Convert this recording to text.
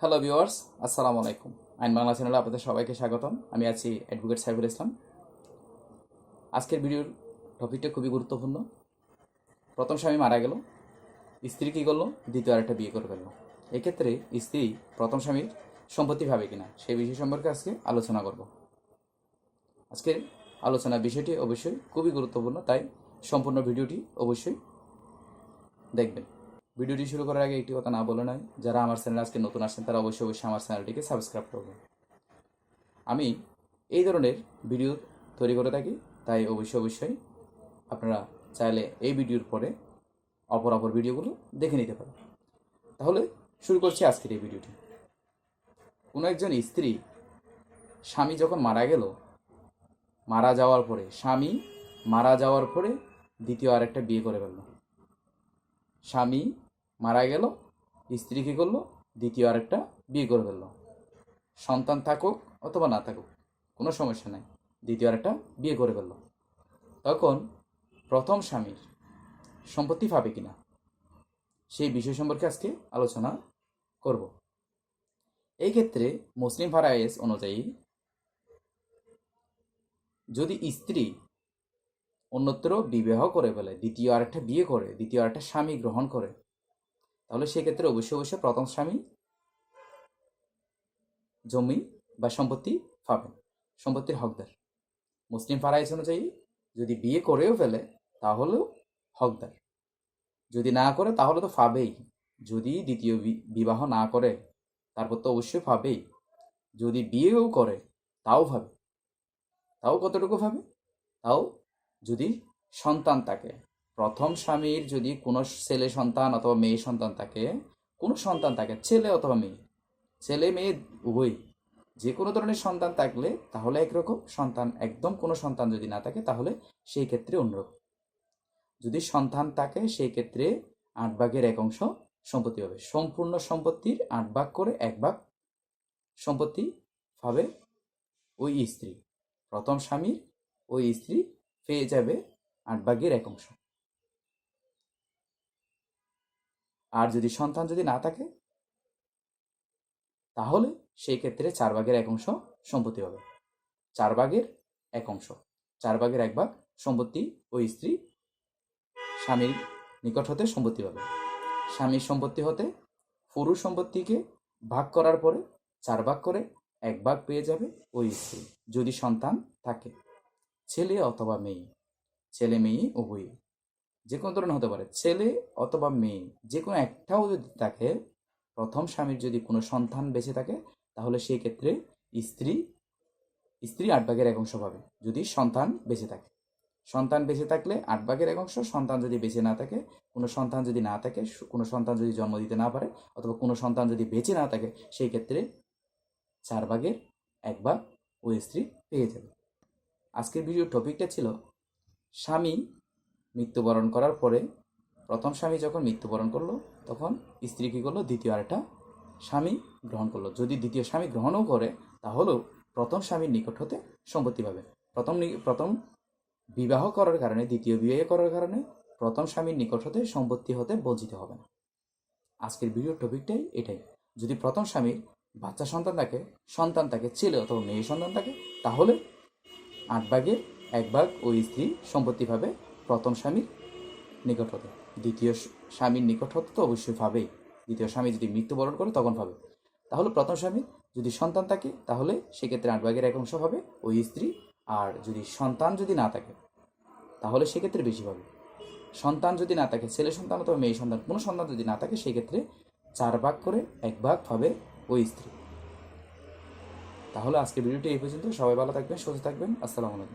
Hello viewers আসসালামু আলাইকুম। আইন বাংলা চ্যানেলে আপনাদের সবাইকে স্বাগতম। আমি আছি অ্যাডভোকেট সাইফুল ইসলাম। আজকের ভিডিওর টপিকটা খুবই গুরুত্বপূর্ণ। প্রথম স্বামী মারা গেল, স্ত্রী কী করল? দ্বিতীয় আরেকটা বিয়ে করে ফেলল। এক্ষেত্রে স্ত্রী প্রথম স্বামীর সম্পত্তি পাবে কিনা সেই বিষয় সম্পর্কে আজকে আলোচনা করব। আজকের আলোচনার বিষয়টি অবশ্যই খুবই গুরুত্বপূর্ণ, তাই সম্পূর্ণ ভিডিওটি অবশ্যই দেখবেন। ভিডিওটি শুরু করার আগে একটি কথা না বলে নয়, যারা আমার চ্যানেলে আজকে নতুন আসছেন, তারা অবশ্যই অবশ্যই আমার চ্যানেলটিকে সাবস্ক্রাইব করবেন। আমি এই ধরনের ভিডিও তৈরি করে থাকি, তাই অবশ্যই অবশ্যই আপনারা চাইলে এই ভিডিওর পরে অপর অপর ভিডিওগুলো দেখে নিতে পারেন। তাহলে শুরু করছি আজকের এই ভিডিওটি। কোনো একজন স্ত্রী স্বামী যখন মারা গেল, মারা যাওয়ার পরে, স্বামী মারা যাওয়ার পরে দ্বিতীয় আরেকটা বিয়ে করে ফেলল। স্বামী মারা গেল স্ত্রী কী করল, দ্বিতীয় আরেকটা বিয়ে করে ফেলল। সন্তান থাকুক অথবা না থাকুক, কোনো সমস্যা নাই, দ্বিতীয় আরেকটা বিয়ে করে ফেলল। তখন প্রথম স্বামীর সম্পত্তি পাবে কিনা, সেই বিষয় সম্পর্কে আজকে আলোচনা করব। এই ক্ষেত্রে মুসলিম ফারায়েস অনুযায়ী, যদি স্ত্রী অন্যত্র বিবাহ করে ফেলে, দ্বিতীয় আরেকটা বিয়ে করে, দ্বিতীয় আরেকটা স্বামী গ্রহণ করে তাহলে সেক্ষেত্রে অবশ্যই অবশ্যই প্রথম স্বামী জমি বা সম্পত্তি পাবেন। সম্পত্তির হকদার। মুসলিম ফারাইস অনুযায়ী যদি বিয়ে করেও ফেলে, তাহলেও হকদার। যদি না করে, তাহলে তো পাবেই। যদি দ্বিতীয় বিবাহ না করে, তারপর তো অবশ্যই পাবেই। যদি বিয়েও করে, তাও ভাবে তাও কতটুকু পাবে? তাও যদি সন্তান থাকে। প্রথম স্বামীর যদি কোনো ছেলে সন্তান অথবা মেয়ে সন্তান থাকে, কোনো সন্তান থাকে, ছেলে অথবা মেয়ে, ছেলে মেয়ে উভয় যে কোনো ধরনের সন্তান থাকলে তাহলে একরকম, সন্তান একদম কোনো সন্তান যদি না থাকে তাহলে সেই ক্ষেত্রে অন্যরকম। যদি সন্তান থাকে সেই ক্ষেত্রে আট ভাগের এক অংশ সম্পত্তি হবে। সম্পূর্ণ সম্পত্তির আট ভাগ করে এক ভাগ সম্পত্তি পাবে ওই স্ত্রী। প্রথম স্বামীর ওই স্ত্রী পেয়ে যাবে আট ভাগের এক অংশ। আর যদি সন্তান যদি না থাকে, তাহলে সেই ক্ষেত্রে চার ভাগের এক অংশ সম্পত্তি হবে। চার ভাগের এক অংশ। চার ভাগের এক ভাগ সম্পত্তি ওই স্ত্রী স্বামীর নিকট হতে সম্পত্তি পাবে। স্বামীর সম্পত্তি হতে পুরুষ সম্পত্তিকে ভাগ করার পরে চার ভাগ করে এক ভাগ পেয়ে যাবে ওই স্ত্রী। যদি সন্তান থাকে, ছেলে অথবা মেয়ে, ছেলে মেয়ে উভয়ই। যে কোনো ধরনের হতে পারে। ছেলে অথবা মেয়ে যে কোনো একটাও যদি থাকে, প্রথম স্বামীর যদি কোনো সন্তান বেঁচে থাকে, তাহলে সেই ক্ষেত্রে স্ত্রী স্ত্রী আট ভাগের এক অংশ পাবে যদি সন্তান বেঁচে থাকে। সন্তান বেঁচে থাকলে আট ভাগের এক অংশ সন্তান যদি বেঁচে না থাকে, কোনো সন্তান যদি না থাকে কোনো সন্তান যদি জন্ম দিতে না পারে, অথবা কোনো সন্তান যদি বেঁচে না থাকে, সেই ক্ষেত্রে চার ভাগের এক ভাগ ওই স্ত্রী পেয়ে যাবে। আজকের ভিডিওর টপিকটা ছিল স্বামী মৃত্যুবরণ করার পরে প্রথম স্বামী যখন মৃত্যুবরণ করল, তখন স্ত্রী কী করল? দ্বিতীয় আরেকটা স্বামী গ্রহণ করল। যদি দ্বিতীয় স্বামী গ্রহণও করে, তাহলেও প্রথম স্বামীর নিকট হতে সম্পত্তি পাবে। প্রথম প্রথম বিবাহ করার কারণে, দ্বিতীয় বিয়ে করার কারণে প্রথম স্বামীর নিকট হতে সম্পত্তি হতে বঞ্চিত হবে না। আজকের ভিডিওর টপিকটাই এটাই। যদি প্রথম স্বামীর বাচ্চা সন্তান থাকে সন্তান থাকে ছেলে অথবা মেয়ে সন্তান থাকে, তাহলে আট ভাগের এক ভাগ ওই স্ত্রী সম্পত্তি পাবে প্রথম স্বামীর নিকট হতে। দ্বিতীয় স্বামীর নিকট হতে তো অবশ্যই পাবেই দ্বিতীয় স্বামী যদি মৃত্যুবরণ করে, তখন পাবে তাহলে প্রথম স্বামী যদি সন্তান থাকে, তাহলে সেক্ষেত্রে আট ভাগের এক অংশ হবে ওই স্ত্রী আর যদি সন্তান যদি না থাকে, তাহলে সেক্ষেত্রে বেশি পাবে সন্তান যদি না থাকে, ছেলে সন্তান অথবা মেয়ে সন্তান, কোনো সন্তান যদি না থাকে, সেক্ষেত্রে চার ভাগ করে এক ভাগ পাবে ওই স্ত্রী। তাহলে আজকে ভিডিওটি এই পর্যন্ত। সবাই ভালো থাকবেন, সুস্থ থাকবেন। আসসালামু আলাইকুম।